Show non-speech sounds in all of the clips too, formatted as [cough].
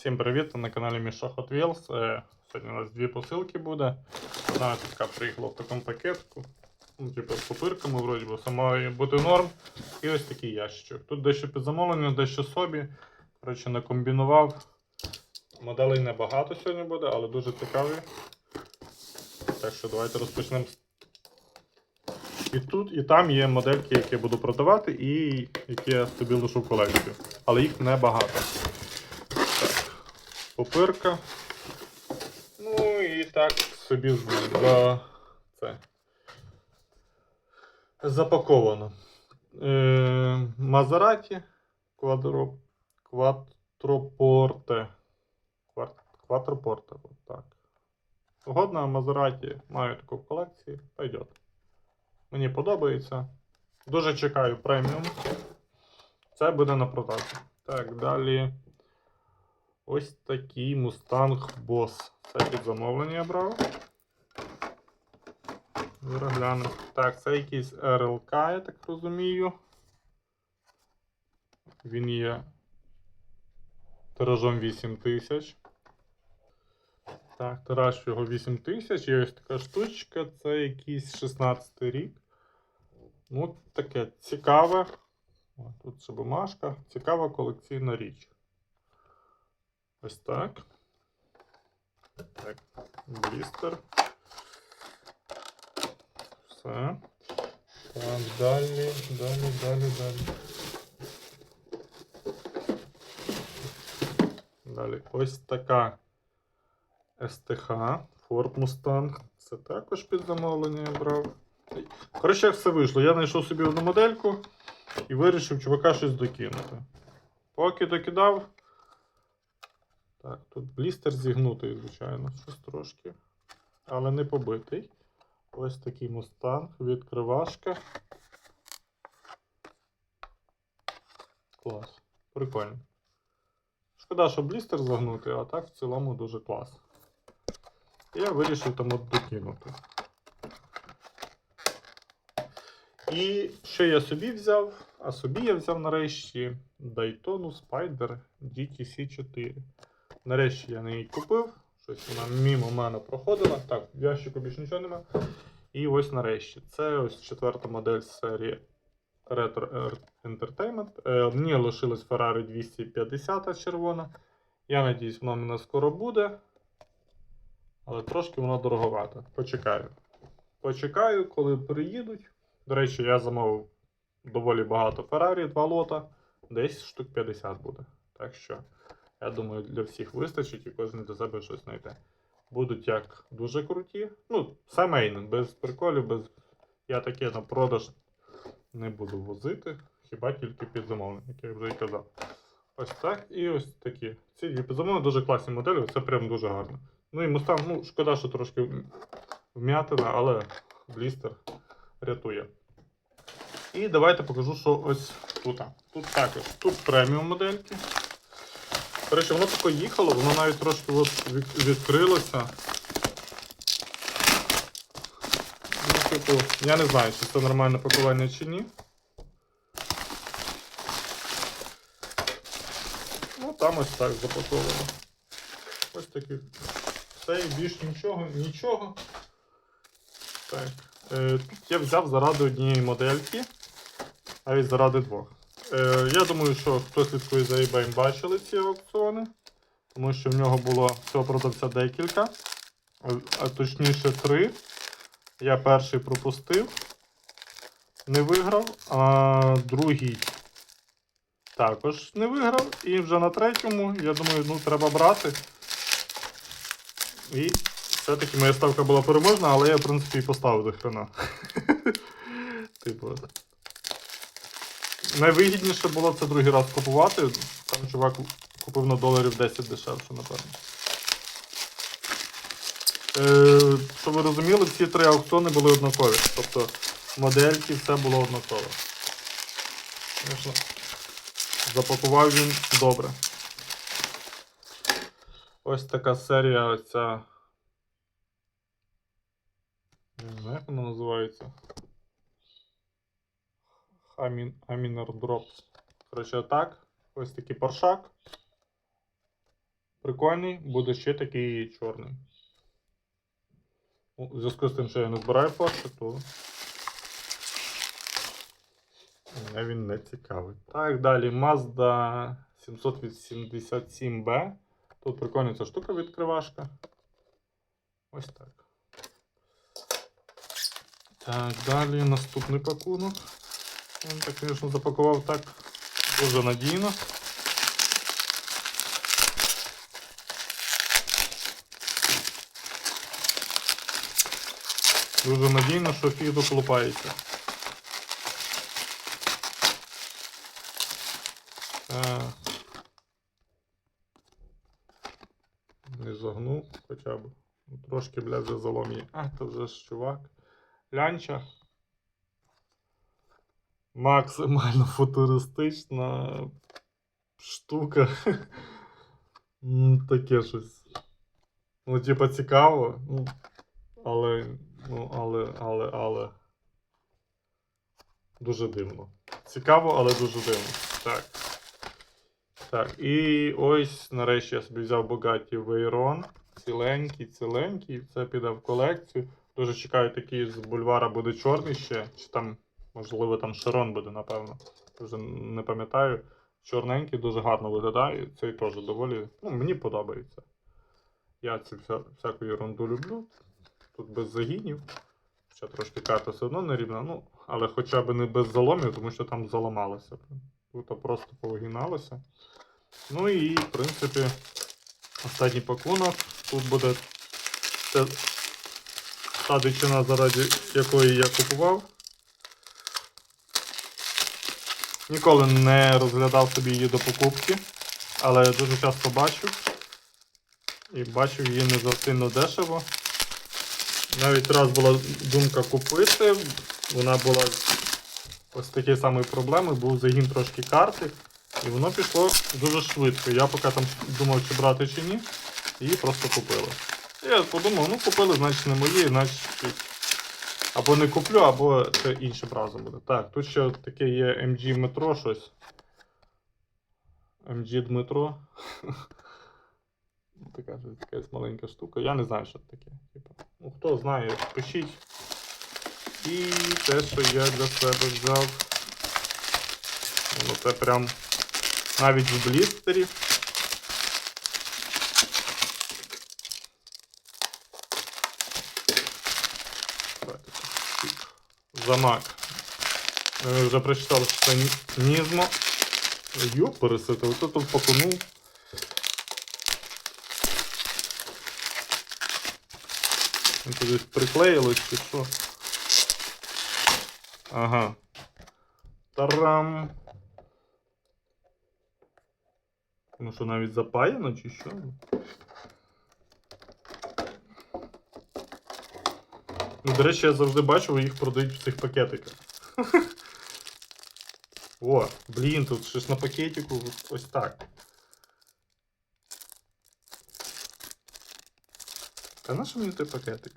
Всім привіт! На каналі Міша Hot Wheels. Е, Сьогодні у нас дві посилки буде. Одна така приїхала в такому пакетку. Ну, типу, з пупирками, вроді би, все має бути норм. І ось такий ящичок. Тут дещо під замовлення, дещо собі. Коротше, накомбінував. Моделей небагато сьогодні буде, але дуже цікаві. Так що давайте розпочнемо. І тут, і там є модельки, які я буду продавати, і які я собі лишу в колекцію. Але їх небагато. Так. Ну і так собі за це. Запаковано. Е, Мазераті квадро, кватропорте. Квар- Кватропорте. Так. Годна Мазераті маю таку в колекції. Мені подобається. Дуже чекаю преміум. Це буде на продажу. Так, далі. Ось такий Mustang Boss. Це під замовлення я брав. Зараз. Так, це якийсь РЛК, я так розумію. Він є тиражом 8000. Так, тираж його 8000. І ось така штучка, це якийсь 16 рік. Ну, таке цікаве. Тут ще бумажка. Цікава колекційна річ. Ось так. Так, блістер. Все. Так, далі, далі, далі, далі. Далі. Ось така СТХ Ford Mustang. Це також під замовлення я брав. Коротше, як все вийшло. Я знайшов собі одну модельку і вирішив чувака щось докинути. Поки докидав. Так, тут блістер зігнутий, звичайно, щось трошки. Але не побитий. Ось такий мустанг, відкривашка. Клас. Прикольно. Шкода, що блістер загнутий, а так в цілому дуже клас. Я вирішив там от докинути. І що я собі взяв? А собі я взяв нарешті Daytona Spider GTC 4. Нарешті я неї купив. Щось вона мимо мене проходила. Так, в ящику більше нічого нема. І ось нарешті. Це ось четверта модель з серії Retro Entertainment. Е, мені лишилась Ferrari 250 червона. Я надіюсь, вона мене скоро буде. Але трошки вона дороговата. Почекаю. Почекаю, коли приїдуть. До речі, я замовив доволі багато Ferrari, два лота. Десь штук 50 буде. Так що, я думаю, для всіх вистачить і кожен для себе щось знайде. Будуть як дуже круті. Ну, семейні, без приколів, без. Я таке на продаж не буду возити. Хіба тільки під замовлення, як я вже і казав. Ось так і ось такі. Ці під дуже класні моделі, це прям дуже гарно. Ну і Mustang, ну, шкода, що трошки вм'ятина, але блістер рятує. І давайте покажу, що ось тут. Тут також. Тут преміум модельки. До воно тако їхало, воно навіть трошки от відкрилося. Ну, типу, я не знаю, чи це нормальне пакування чи ні. Ну, там ось так запаковано. Ось такі. Все і більш нічого, нічого. Так. Е, тут я взяв заради однієї модельки, а навіть заради двох. Е, я думаю, що хто слідкує за eBay, бачили ці аукціони, тому що в нього було цього продавця декілька, а точніше три. Я перший пропустив, не виграв, а другий також не виграв. І вже на третьому, я думаю, ну треба брати. І все-таки моя ставка була переможна, але я, в принципі, і поставив до хрена. [laughs] Типу. Найвигідніше було це другий раз купувати. Там чувак купив на доларів 10 дешевше, напевно. Е, щоб ви розуміли, всі три аукціони були однакові. Тобто модельки, все було однакове. Звісно, запакував він добре. Ось така серія оця. Не знаю, як вона називається. Амін, Амінор Дропс. Коротше, так. Ось такий паршак. прикольний, буде ще такий чорний. В зв'язку з тим, що я не збираю Porsche, то мене він не цікавий. Так, далі Mazda 787B. Тут прикольна ця штука відкривашка. Ось так. Так, далі наступний пакунок. Він так, звісно, запакував так дуже надійно. Дуже надійно, що фіг доклупається. Не загнув хоча б. Трошки, бля, вже залом є. А, то вже ж чувак. Лянча. Максимально футуристична штука. Таке щось. Ну, типа, цікаво. Ну, але, ну, але, але, але. Дуже дивно. Цікаво, але дуже дивно. Так. Так, і ось нарешті я собі взяв Bugatti Veyron. Ціленький, ціленький. Це піде в колекцію. Дуже чекаю, такий з бульвара буде чорний ще. Чи там, можливо, там Широн буде, напевно. Вже не пам'ятаю. Чорненький дуже гарно виглядає. Цей теж доволі. Ну, мені подобається. Я цю вся, всяку ерунду люблю. Тут без загінів. Ще трошки карта все одно не рівна. Ну, але хоча б не без заломів, тому що там заламалося. Тут просто повигиналося. Ну і, в принципі, останній пакунок. Тут буде та дичина, заради якої я купував. Ніколи не розглядав собі її до покупки, але дуже часто бачив. І бачив її не за дешево. Навіть раз була думка купити, вона була ось такі самі проблеми, був загін трошки карти, і воно пішло дуже швидко. Я поки там думав, чи брати чи ні, її просто купили. І Я подумав, ну купили, значить не мої, значить або не куплю, або це іншим разом буде. Так, тут ще таке є MG Метро щось. MG Дмитро. [laughs] Така ж якась маленька штука. Я не знаю, що це таке. Типу, ну, хто знає, пишіть. І те, що я для себе взяв. Ну, це прям навіть в блістері. Давайте так, тик. Замак. Ми вже прочитали, що це Ні- Нізмо. Йоп, пересити, ото тут покунув. Ну, Тут десь приклеїлось чи що. Ага. Тарам. Ну що, навіть запаяно чи що? Ну, до речі, я завжди бачу, їх продають в цих пакетиках. [laughs] О, блін, тут щось на пакетику ось так. Та на що мені той пакетик?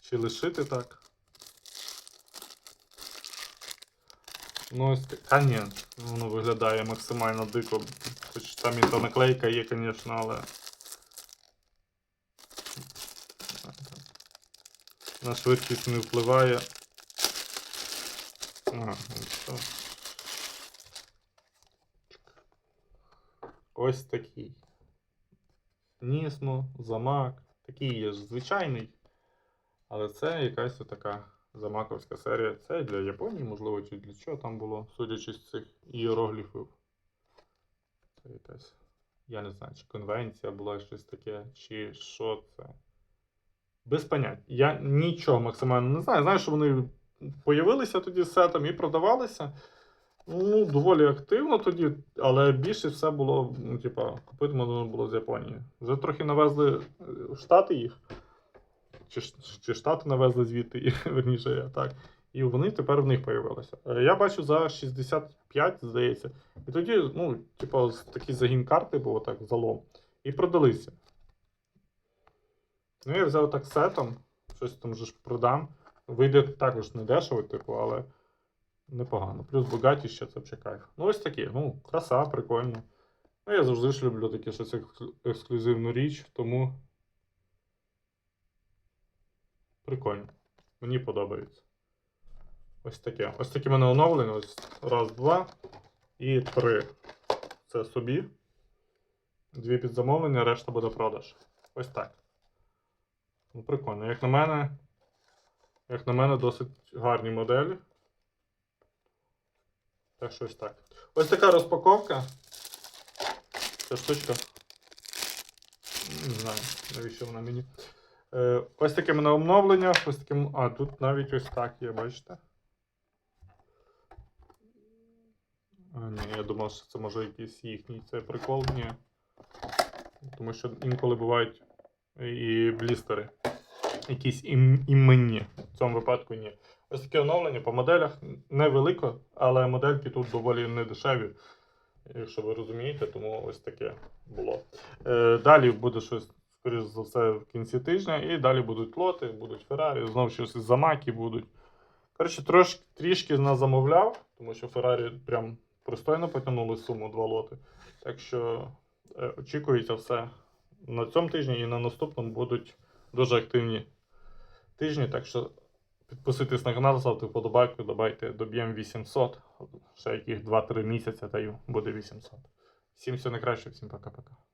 Чи лишити так? Ну, ось. А ні, воно виглядає максимально дико. Хоч там і та наклейка є, звісно, але. На швидкість не впливає. Ага, так. Ось такий. Нісмо, замак. Такий є ж звичайний. Але це якась така замаковська серія. Це для Японії, можливо, чи для чого там було, судячи з цих іерогліфів. Це якась. Я не знаю, чи конвенція була щось таке, чи що це. Без понять. Я нічого максимально не знаю. Знаю, що вони появилися тоді з сетом і продавалися. Ну, доволі активно тоді, але більше все було, ну, типа, купити можна було з Японії. Вже трохи навезли е, в Штати їх. Чи, чи Штати навезли звідти, і, [laughs] верніше, так. І вони тепер в них появилися. Е, Я бачу за 65, здається. І тоді, ну, типа, такий загін карти був так залом. І продалися. Ну, я взяв так сетом, щось там же ж продам. Вийде також не дешево, типу, але непогано. Плюс багаті ще це кайф. Ну, ось такі, ну, краса, прикольно. Ну, я завжди ж люблю таке щось ексклю- ексклюзивну річ, тому. Прикольно. Мені подобається. Ось таке. Ось таке в мене оновлення. Ось раз, два і три. Це собі. Дві під замовлення, решта буде продаж. Ось так. Ну, прикольно. Як на мене, як на мене, досить гарні моделі. Так що ось так. Ось така розпаковка. Ця штучка. Не знаю, навіщо вона мені. Е, ось таке мене обновлення. Ось таким. А, тут навіть ось так є, бачите? А, ні, я думав, що це може якийсь їхній це прикол. Ні. Тому що інколи бувають і блістери. Якісь іменні. В цьому випадку ні. Ось таке оновлення по моделях невелико, але модельки тут доволі недешеві. Якщо ви розумієте, тому ось таке було. Е, далі буде щось, скоріш за все, в кінці тижня, і далі будуть лоти, будуть Феррарі, знову щось із замаки будуть. Коротше, трош, трішки замовляв, тому що Феррарі прям пристойно потягнули суму два лоти. Так що е, очікується все на цьому тижні і на наступному будуть дуже активні тижні. Так що підписуйтесь на канал, ставте вподобайку, давайте доб'ємо 800. Ще яких 2-3 місяці даю, буде 800. Всім все найкраще, всім пока-пока.